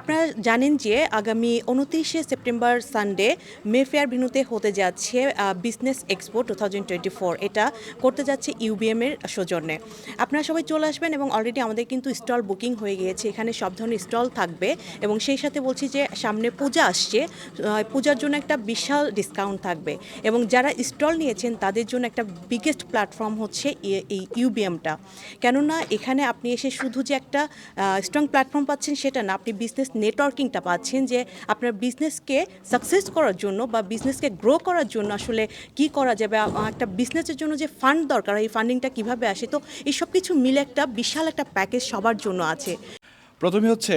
আপনারা জানেন যে আগামী উনত্রিশে সেপ্টেম্বর সানডে মেফেয়ার ভেনুতে হতে যাচ্ছে business expo two thousand twenty four. এটা করতে যাচ্ছে ইউবিএম এর সৌজন্যে। আপনারা সবাই চলে আসবেন এবং অলরেডি আমাদের কিন্তু স্টল বুকিং হয়ে গিয়েছে। এখানে সব ধরনের স্টল থাকবে এবং সেই সাথে বলছি যে সামনে পূজা আসছে পূজার জন্য একটা বিশাল ডিসকাউন্ট থাকবে। এবং যারা স্টল নিয়েছেন, তাদের জন্য একটা বিগেস্ট প্ল্যাটফর্ম হচ্ছে এই ইউবিএমটা কেননা এখানে আপনি এসে শুধু যে একটা স্ট্রং প্ল্যাটফর্ম পাচ্ছেন সেটা না, আপনি বিজনেস নেটওয়ার্কিংটা পাচ্ছেন যে আপনার বিজনেসকে সাকসেস করার জন্য বা বিজনেসকে গ্রো করার জন্য আসলে কি করা যাবে একটা বিজনেসের জন্য যে ফান্ড দরকার, এই ফান্ডিংটা কীভাবে আসে, তো এই সব কিছু মিলে একটা বিশাল একটা প্যাকেজ সবার জন্য আছে। প্রথমে হচ্ছে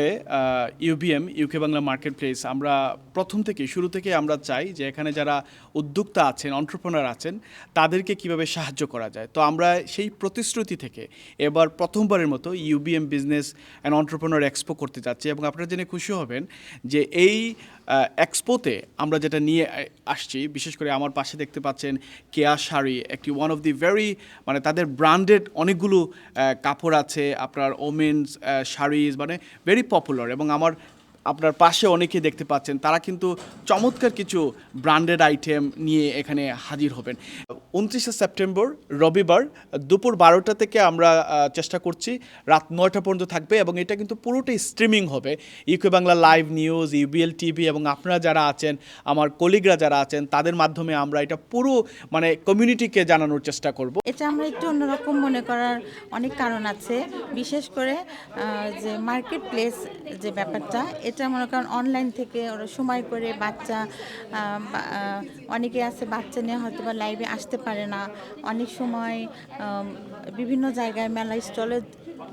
UBM UK Bangla market place আমরা প্রথম থেকে শুরু থেকে আমরা চাই যে এখানে যারা উদ্যোক্তা আছেন অন্টারপ্রনার আছেন, তাদেরকে কীভাবে সাহায্য করা যায়। তো আমরা সেই প্রতিশ্রুতি থেকে এবার প্রথমবারের মতো UBM business and entrepreneur expo করতে যাচ্ছি এবং আপনারা জেনে খুশি হবেন যে এই এক্সপোতে আমরা যেটা নিয়ে আসছি, বিশেষ করে আমার পাশে দেখতে পাচ্ছেন কেয়া শাড়ি, একটি ওয়ান অফ দি ভেরি মানে তাদের ব্র্যান্ডেড অনেকগুলো কাপড় আছে, আপনার ওমেন্স শাড়িজ মানে ভেরি পপুলার এবং আমার আপনার পাশে অনেকেই দেখতে পাচ্ছেন। তারা কিন্তু চমৎকার কিছু ব্র্যান্ডেড আইটেম নিয়ে এখানে হাজির হবেন। উনত্রিশে সেপ্টেম্বর, রবিবার, দুপুর বারোটা থেকে আমরা চেষ্টা করছি। রাত নয়টা পর্যন্ত থাকবে এবং এটা কিন্তু পুরোটাই স্ট্রিমিং হবে। UK Bangla live news UBL TV এবং আপনারা যারা আছেন, আমার কলিগরা যারা আছেন, তাদের মাধ্যমে আমরা এটা পুরো মানে কমিউনিটিকে জানানোর চেষ্টা করব। এটা আমরা একটু অন্যরকম মনে করার অনেক কারণ আছে। বিশেষ করে যে মার্কেট প্লেস যে ব্যাপারটা এটা মনে করেন অনলাইন থেকে ওরা সময় করে বাচ্চা অনেকে আছে বাচ্চা নিয়ে হয়তো বা লাইভে আসতে পারে না। অনেক সময় বিভিন্ন জায়গায় মেলা স্টলে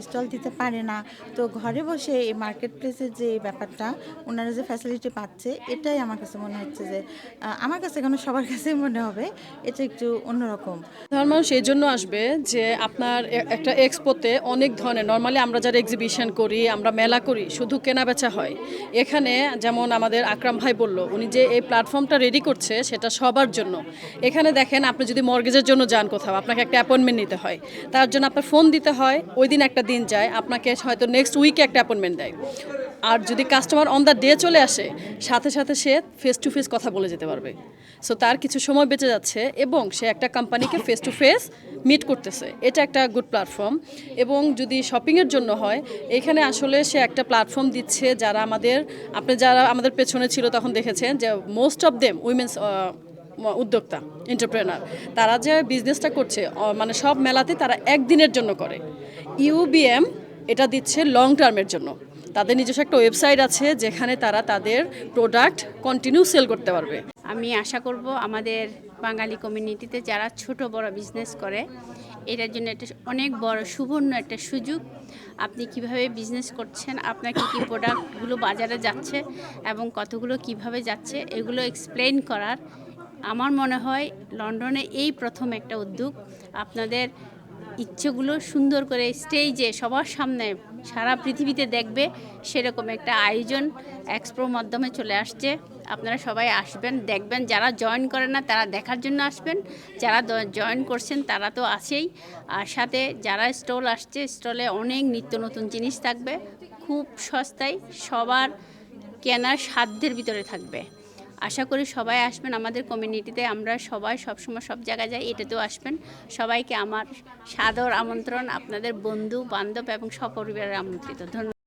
স্টল দিতে পারে না। তো ঘরে বসে এই মার্কেট প্লেসের যে ব্যাপারটা, ওনারা যে ফ্যাসিলিটি পাচ্ছে, এটাই আমার কাছে মনে হচ্ছে যে আমার কাছে কেন সবার কাছেই মনে হবে, এটা একটু অন্যরকম। সাধারণ মানুষ এই জন্য আসবে যে আপনার একটা এক্সপোতে অনেক ধরনের নর্মালি আমরা যারা এক্সিবিশন করি, আমরা মেলা করি, শুধু কেনা বেচা হয়। এখানে যেমন আমাদের আকরাম ভাই বলল, উনি যে এই প্ল্যাটফর্মটা রেডি করছে, সেটা সবার জন্য। এখানে দেখেন, আপনি যদি মর্গেজের জন্য যান কোথাও, আপনাকে একটা অ্যাপয়েন্টমেন্ট নিতে হয়। তার জন্য আপনার ফোন দিতে হয় ওই দিন একটা দিন যায়, আপনাকে হয়তো নেক্সট উইকে একটা অ্যাপয়েন্টমেন্ট দেয়। আর যদি কাস্টমার অন দ্য ডে চলে আসে, সাথে সাথে সে ফেস টু ফেস কথা বলে যেতে পারবে। সো তার কিছু সময় বেঁচে যাচ্ছে এবং সে একটা কোম্পানিকে ফেস টু ফেস মিট করতেছে। এটা একটা গুড প্ল্যাটফর্ম এবং যদি শপিংয়ের জন্য হয়, এখানে আসলে সে একটা প্ল্যাটফর্ম দিচ্ছে যারা আমাদের, আপনি যারা আমাদের পেছনে ছিল তখন দেখেছেন যে মোস্ট অফ দেম উইমেন্স উদ্যোক্তা এন্টারপ্রেনার তারা যে বিজনেসটা করছে মানে সব মেলাতে তারা একদিনের জন্য করে। ইউবিএম এটা দিচ্ছে লং টার্মের জন্য। তাদের নিজস্ব একটা ওয়েবসাইট আছে যেখানে তারা তাদের প্রোডাক্ট কন্টিনিউ সেল করতে পারবে। আমি আশা করব আমাদের বাঙালি কমিউনিটিতে যারা ছোট বড় বিজনেস করে, এটার জন্য একটা অনেক বড় সুবর্ণ একটা সুযোগ। আপনি কীভাবে বিজনেস করছেন, আপনার কী কী প্রোডাক্টগুলো বাজারে যাচ্ছে এবং কতগুলো কীভাবে যাচ্ছে, এগুলো এক্সপ্লেন করার আমার মনে হয় লন্ডনে এই প্রথম একটা উদ্যোগ। আপনাদের ইচ্ছেগুলো সুন্দর করে স্টেজে সবার সামনে সারা পৃথিবীতে দেখবে, সেরকম একটা আয়োজন এক্সপ্রোর মাধ্যমে চলে আসছে। আপনারা সবাই আসবেন, দেখবেন। যারা জয়েন করে না, তারা দেখার জন্য আসবেন। যারা জয়েন করছেন, তারা তো আছেই। আর সাথে যারা স্টল আসছে স্টলে অনেক নিত্য নতুন জিনিস থাকবে। খুব সস্তায় সবার কেনার সাধ্যের ভিতরে থাকবে। আশা করি সবাই আসবেন আমাদের কমিউনিটিতে আমরা সবাই সবসময় সব জায়গায় যাই, এটাতেও আসবেন। সবাইকে আমার সাদর আমন্ত্রণ, আপনাদের বন্ধু, বান্ধব এবং সপরিবারের আমন্ত্রিত। ধন্যবাদ।